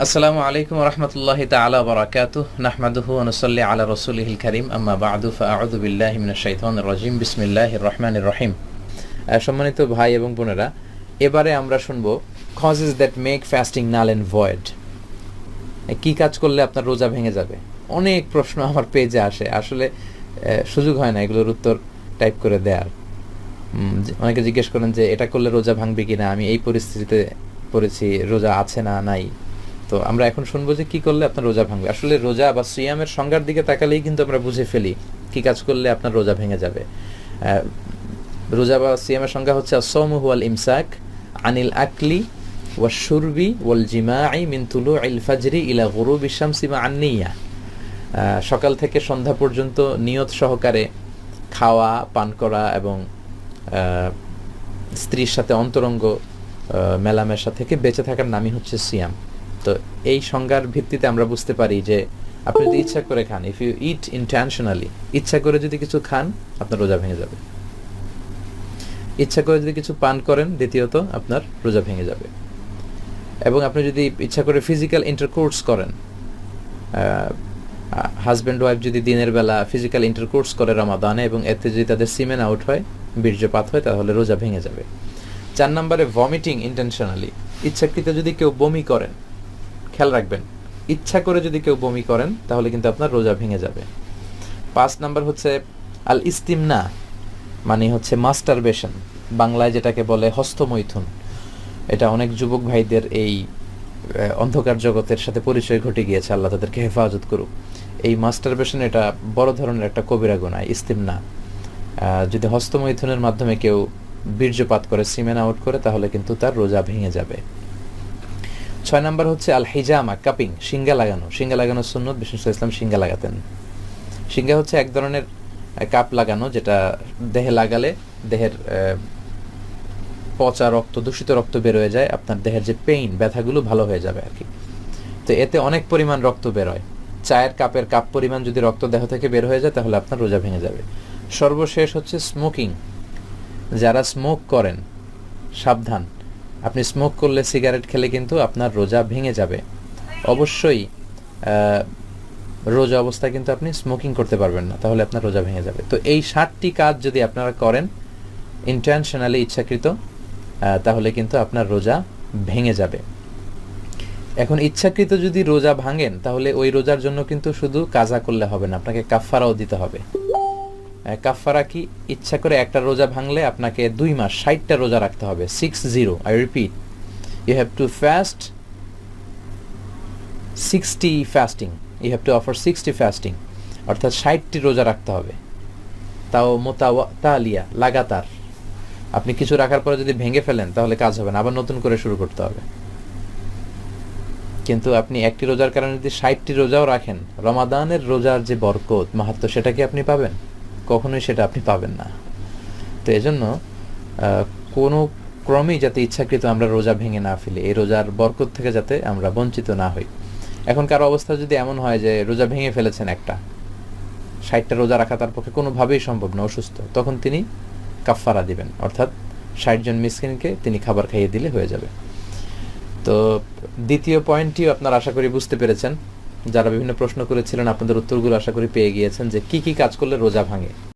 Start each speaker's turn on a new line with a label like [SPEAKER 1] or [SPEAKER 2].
[SPEAKER 1] আসসালামু আলাইকুম রহমতুল্লাহ তালা বরাকাতু নাহমাদুহু অনুসল্লি আলা রসুলহিল করিম। আম্মা বাদু, ফাআউযু বিল্লাহি মিনাশ শাইতানির রাজিম। বিসমিল্লাহির রহমানির রহিম। সম্মানিত ভাই এবং বোনেরা, এবারে আমরা শুনব causes that make fasting null and void কি কাজ করলে আপনার রোজা ভেঙে যাবে? অনেক প্রশ্ন আমার পেজে আসে। আসলে সুযোগ হয় না এগুলোর উত্তর টাইপ করে যে- অনেকে জিজ্ঞেস করেন যে, এটা করলে রোজা ভাঙবে কিনা? আমি এই পরিস্থিতিতে পড়েছি, রোজা আছে না নাই? তো আমরা এখন শুনব যে কি করলে আপনার রোজা ভাঙবে। আসলে রোজা বা সিয়ামের সংজ্ঞার দিকে তাকালেই কিন্তু আমরা বুঝে ফেলি কি কাজ করলে আপনার রোজা ভেঙে যাবে। রোজা বা সিয়ামের সংজ্ঞা হচ্ছে আসৌমু হুয়াল ইমসাক আনিল আকলি ওয়া শুরবি ওয়াল জিমাই মিন তুলু ইল ফাজরি ইলা গুরুবি শামসি মা আন্নিয়া। সকাল থেকে সন্ধ্যা পর্যন্ত নিয়ত সহকারে খাওয়া, পান করা এবং স্ত্রীর সাথে অন্তরঙ্গ মেলামেশা থেকে বেঁচে থাকার নামই হচ্ছে সিয়াম। তো এই সংজ্ঞার ভিত্তিতে আমরা বুঝতে পারি যে আপনি যদি ইচ্ছা করে খান ইফ ইউ ইট ইন্টেনশনালি ইচ্ছা করে যদি কিছু খান, আপনার রোজা ভেঙে যাবে। ইচ্ছা করে যদি কিছু পান করেন, দ্বিতীয়ত আপনার রোজা ভেঙে যাবে। এবং আপনি যদি ইচ্ছা করে ফিজিক্যাল ইন্টারকোর্স করেন হাজব্যান্ড ওয়াইফ যদি দিনের বেলা ফিজিক্যাল ইন্টারকোর্স করে রমাদানে এবং এতে যদি তাদের সিমেন আউট হয়, বীর্যপাত হয়, তাহলে রোজা ভেঙে যাবে। চার নম্বরে ভমিটিং ইন্টেনশনালি ইচ্ছাকৃত যদি কেউ বমি করেন খেয়াল রাখবেন, ইচ্ছা করে যদি কেউ বমি করেন, তাহলে কিন্তু আপনার রোজা ভেঙে যাবে। পাঁচ নাম্বার হচ্ছে আল ইস্তিমনা মানে হচ্ছে মাস্টারবেশন, বাংলায় যেটাকে বলে হস্তমৈথুন। এটা অনেক যুবক ভাইদের এই অন্ধকার জগতের সাথে পরিচয় ঘটে গিয়েছে, আল্লাহ তাদেরকে হেফাজত করুক। এই মাস্টারবেশন এটা বড় ধরনের একটা কবিরা গুণায় ইস্তিমনা। যদি হস্তমৈথুনের মাধ্যমে কেউ বীর্যপাত করে সিমেন আউট করে, তাহলে কিন্তু তার রোজা ভেঙে যাবে। ছয় নাম্বার হচ্ছে আল হিজামা কাপিং সিঙ্গা লাগানো। সিঙ্গা লাগানো সুন্নত, বিষ্ণু ইসলাম সিঙ্গা লাগাতেন। সিঙ্গা হচ্ছে এক ধরনের কাপ লাগানো যেটা দেহে লাগালে দেহের পচা রক্ত, দূষিত রক্ত বের হয়ে যায়, আপনার দেহের যে পেইন ব্যথাগুলো ভালো হয়ে যাবে আর কি। তো এতে অনেক পরিমাণ রক্ত বের হয়। চায়ের কাপের কাপ পরিমাণ যদি রক্ত দেহ থেকে বের হয়ে যায়, তাহলে আপনার রোজা ভেঙে যাবে। সর্বশেষ হচ্ছে স্মোকিং যারা স্মোক করেন, সাবধান। আপনি স্মোক করলে সিগারেট খেলে কিন্তু আপনার রোজা ভেঙে যাবে। অবশ্যই রোজা অবস্থায় কিন্তু আপনি স্মোকিং করতে পারবেন না, তাহলে আপনার রোজা ভেঙে যাবে। তো এই ষাটটি কাজ যদি আপনারা করেন ইন্টেনশনালি ইচ্ছাকৃত তাহলে কিন্তু আপনার রোজা ভেঙে যাবে। এখন ইচ্ছাকৃত যদি রোজা ভাঙেন, তাহলে ওই রোজার জন্য কিন্তু শুধু কাজা করলে হবে না, আপনাকে কাফফারাও দিতে হবে। আহ, কাফফারা কি ইচ্ছা করে একটা রোজা ভাঙলে আপনাকে দুই মাস ষাটটা রোজা রাখতে হবে six zero I repeat you have to fast sixty fasting you have to offer sixty fasting অর্থাৎ ষাটটি রোজা রাখতে হবে। তাও মোতাওয়া তালিয়া লাগাতার। আপনি কিছু রাখার পরে যদি ভেঙে ফেলেন তাহলে কাজ হবে না আবার নতুন করে শুরু করতে হবে। কিন্তু আপনি একটি রোজার কারণে যদি ষাটটি রোজাও রাখেন রমাদানের রোজার যে বরকত মাহাত্ম সেটা কি আপনি পাবেন? কখনোই সেটা আপনি পাবেন না। তো এজন্য কোনো ক্রমেই যাতে ইচ্ছাকৃত আমরা রোজা ভেঙে না ফেলি, এই রোজার বরকত থেকে যাতে আমরা বঞ্চিত না হই। এখন কারও অবস্থা যদি এমন হয় যে রোজা ভেঙে ফেলেছেন একটা, ষাটটা রোজা রাখা তার পক্ষে কোনোভাবেই সম্ভব না, অসুস্থ, তখন তিনি কাফফারা দিবেন। অর্থাৎ ষাট জন মিসকিনকে তিনি খাবার খাইয়ে দিলে হয়ে যাবে। তো দ্বিতীয় পয়েন্টটিও আপনার আশা করি বুঝতে পেরেছেন। যারা বিভিন্ন প্রশ্ন করেছিলেন, আপনাদের উত্তরগুলো আশা করি পেয়ে গিয়েছেন যে কি কি কাজ করলে রোজা ভাঙে।